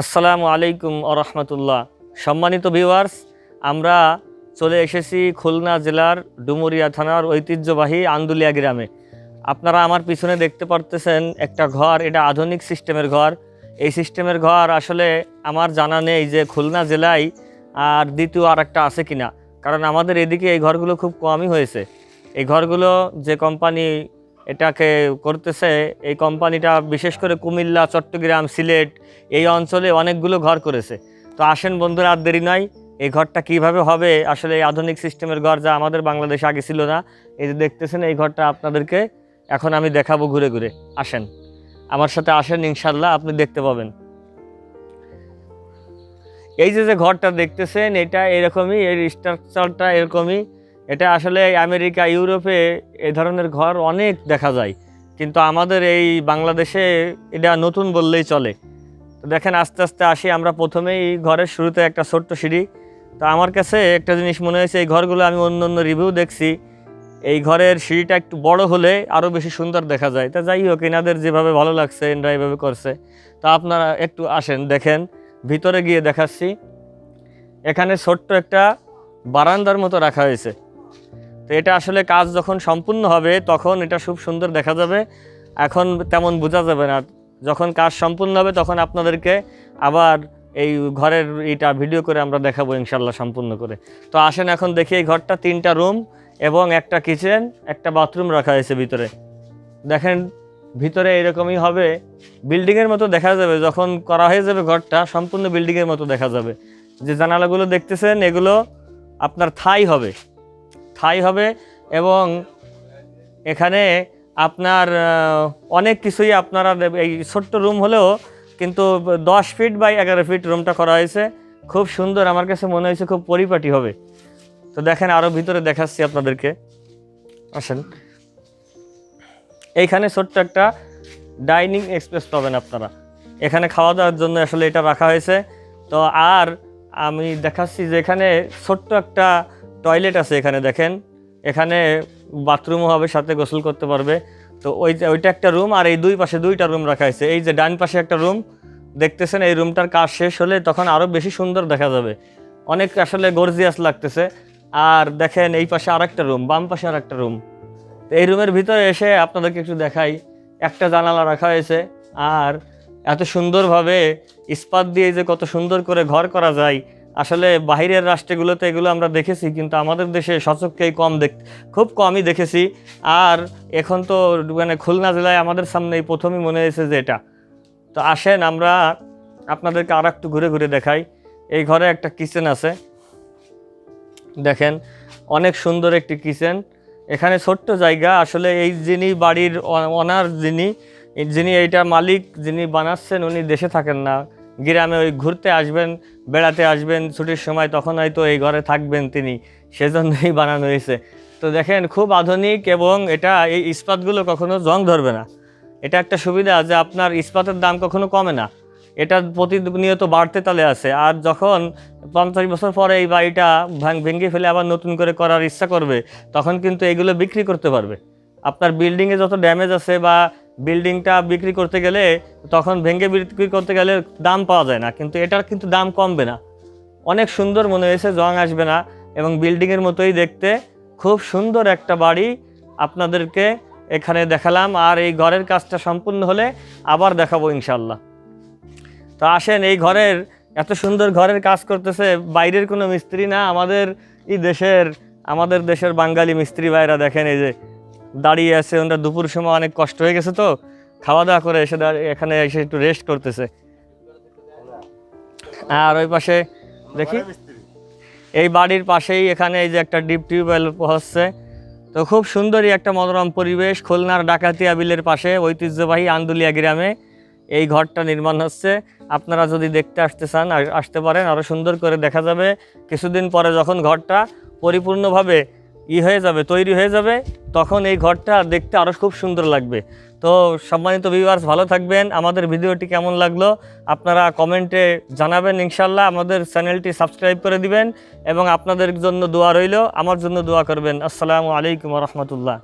আসসালামু আলাইকুম আরহামতুল্লাহ সম্মানিত ভিউয়ার্স, আমরা চলে এসেছি খুলনা জেলার ডুমুরিয়া থানার ঐতিহ্যবাহী আন্দুলিয়া গ্রামে। আপনারা আমার পিছনে দেখতে পারতেছেন একটা ঘর, এটা আধুনিক সিস্টেমের ঘর। এই সিস্টেমের ঘর আসলে আমার জানা নেই যে খুলনা জেলায় আর দ্বিতীয় আর একটা আছে কিনা, কারণ আমাদের এদিকে এই ঘরগুলো খুব কমই হয়েছে। এই ঘরগুলো যে কোম্পানি এটাকে করতেছে, এই কোম্পানিটা বিশেষ করে কুমিল্লা, চট্টগ্রাম, সিলেট, এই অঞ্চলে অনেকগুলো ঘর করেছে। তো আসেন বন্ধুরা, আর দেরি নয়, এই ঘরটা কীভাবে হবে? আসলে এই আধুনিক সিস্টেমের ঘর যা আমাদের বাংলাদেশে আগে ছিল না, এই যে দেখতেছেন, এই ঘরটা আপনাদেরকে এখন আমি দেখাবো ঘুরে ঘুরে। আসেন, আমার সাথে আসেন ইনশাল্লাহ আপনি দেখতে পাবেন। এই যে যে ঘরটা দেখতেছেন, এটা এরকমই, এর স্ট্রাকচারটা এরকমই। এটা আসলে আমেরিকা, ইউরোপে এ ধরনের ঘর অনেক দেখা যায়। কিন্তু আমাদের এই বাংলাদেশে এটা নতুন বললেই চলে। তো দেখেন, আস্তে আস্তে আসি আমরা প্রথমেই ঘরের শুরুতে একটা ছোট্ট সিঁড়ি। তো আমার কাছে একটা জিনিস মনে হয়েছে, এই ঘরগুলো আমি অন্য অন্য রিভিউ দেখছি। এই ঘরের সিঁড়িটা একটু বড় হলে আরও বেশি সুন্দর দেখা যায়। তা যাই হোক, এনাদের যেভাবে ভালো লাগছে, এনরা এইভাবে করছে। তা আপনারা একটু আসেন, দেখেন, ভিতরে গিয়ে দেখাচ্ছি। এখানে ছোট্ট একটা বারান্দার মতো রাখা হয়েছে। তো এটা আসলে কাজ যখন সম্পূর্ণ হবে, তখন এটা খুব সুন্দর দেখা যাবে। এখন তেমন বোঝা যাবে না। যখন কাজ সম্পূর্ণ হবে, তখন আপনাদেরকে আবার এই ঘরের এটা ভিডিও করে আমরা দেখাবো ইনশাল্লাহ সম্পূর্ণ করে। তো আসেন এখন দেখি এই ঘরটা, তিনটা রুম এবং একটা কিচেন, একটা বাথরুম রাখা হয়েছে ভিতরে। দেখেন, ভিতরে এরকমই হবে। বিল্ডিংয়ের মতো দেখা যাবে। যখন করা হয়ে যাবে ঘরটা, সম্পূর্ণ বিল্ডিংয়ের মতো দেখা যাবে। যে জানালাগুলো দেখতেছেন, এগুলো আপনার থাই হবে। থাই হবে এবং এখানে আপনার অনেক কিছুই আপনারা এই ছোট্ট রুম হলেও কিন্তু দশ ফিট বাই এগারো ফিট রুমটা করা হয়েছে। খুব সুন্দর, আমার কাছে মনে হয়েছে খুব পরিপাটি হবে। তো দেখেন আরও ভিতরে দেখাচ্ছি আপনাদেরকে। আসেন। এইখানে ছোট্ট একটা ডাইনিং এক্সপ্রেস পাবেন আপনারা। এখানে খাওয়া দাওয়ার জন্য আসলে এটা রাখা হয়েছে। তো আর আমি দেখাচ্ছি যে এখানে ছোট্ট একটা টয়লেট আছে এখানে, দেখেন। এখানে বাথরুমও হবে, সাথে গোসল করতে পারবে। তো ওই ওইটা একটা রুম আর এই দুই পাশে দুইটা রুম রাখা হয়েছে। এই যে, ডান পাশে একটা রুম, দেখতেছেন এই রুমটার কাজ শেষ হলে তখন আরও বেশি সুন্দর দেখা যাবে। অনেক আসলে গর্জিয়াস লাগতেছে। আর দেখেন এই পাশে আরেকটা রুম, বাম পাশে আরেকটা রুম। তো এই রুমের ভিতরে এসে আপনাদেরকে একটু দেখাই। একটা জানালা রাখা হয়েছে। আর এত সুন্দরভাবে ইস্পাত দিয়ে যে কত সুন্দর করে ঘর করা যায় আসলে বাইরের রাষ্ট্রগুলোতে এগুলো আমরা দেখেছি, কিন্তু আমাদের দেশে সচককেই কম দেখ, খুব কমই দেখেছি। আর এখন তো মানে খুলনা জেলায় আমাদের সামনে এই প্রথমই মনে হয়েছে যে এটা। তো আসেন আমরা আপনাদেরকে আর একটু ঘুরে ঘুরে দেখাই। এই ঘরে একটা কিচেন আছে। দেখেন, অনেক সুন্দর একটি কিচেন। এখানে ছোট্ট জায়গা, আসলে এই যিনি বাড়ির অনার যিনি যিনি এইটা মালিক, যিনি বানাচ্ছেন, উনি দেশে থাকেন না। গ্রামে ওই ঘুরতে আসবেন, বেড়াতে আসবেন, ছুটির সময় তখন হয়তো এই ঘরে থাকবেন তিনি, সেজন্যই বানানো হয়েছে। তো দেখেন, খুব আধুনিক এবং এটা এই ইস্পাতগুলো কখনো জং ধরবে না। এটা একটা সুবিধা যে আপনার ইস্পাতের দাম কখনো কমে না। এটা প্রতিনিয়ত বাড়তে তালে আছে। আর যখন পঞ্চাশ বছর পরে এই বাড়িটা ভাঙ- ফেলে আবার নতুন করে করার ইচ্ছা করবে, তখন কিন্তু এগুলো বিক্রি করতে পারবে। আপনার বিল্ডিংয়ে যত ড্যামেজ আছে বা বিল্ডিংটা বিক্রি করতে গেলে তখন ভেঙে বিক্রি করতে গেলে দাম পাওয়া যায় না। কিন্তু এটার কিন্তু দাম কমবে না। অনেক সুন্দর মনে হয়েছে, জং আসবে না এবং বিল্ডিংয়ের মতোই দেখতে। খুব সুন্দর একটা বাড়ি আপনাদেরকে এখানে দেখালাম আর এই ঘরের কাজটা সম্পূর্ণ হলে আবার দেখাবো ইনশাল্লাহ তো আসেন, এই ঘরের এত সুন্দর ঘরের কাজ করতেছে, বাইরের কোনো মিস্ত্রি না, আমাদের এই দেশের, আমাদের দেশের বাঙালি মিস্ত্রি ভাইরা দেখেন এই যে দাঁড়িয়ে আছে, ওনারা দুপুর সময় অনেক কষ্ট হয়ে গেছে তো। খাওয়া দাওয়া করে এসে এখানে এসে একটু রেস্ট করতেছে। আর ওই পাশে দেখি, এই বাড়ির পাশেই এখানে এই যে একটা ডিপ টিউবওয়েল হচ্ছে। তো খুব সুন্দরই একটা মনোরম পরিবেশ, খুলনার ডাকাতিয়া বিলের পাশে ঐতিহ্যবাহী আন্দুলিয়া গ্রামে এই ঘরটা নির্মাণ হচ্ছে। আপনারা যদি দেখতে আসতে চান আসতে পারেন আরও সুন্দর করে দেখা যাবে। কিছুদিন পরে যখন ঘরটা পরিপূর্ণভাবে ই হয়ে যাবে, তৈরি হয়ে যাবে, তখন এই ঘরটা দেখতে আরও খুব সুন্দর লাগবে। তো সম্মানিত ভিউয়ার্স ভালো থাকবেন। আমাদের ভিডিওটি কেমন লাগল আপনারা কমেন্টে জানাবেন ইনশাল্লাহ আমাদের চ্যানেলটি সাবস্ক্রাইব করে দিবেন এবং আপনাদের জন্য দোয়া রইল, আমার জন্য দোয়া করবেন। আসসালামু আলাইকুম রহমতুল্লাহ।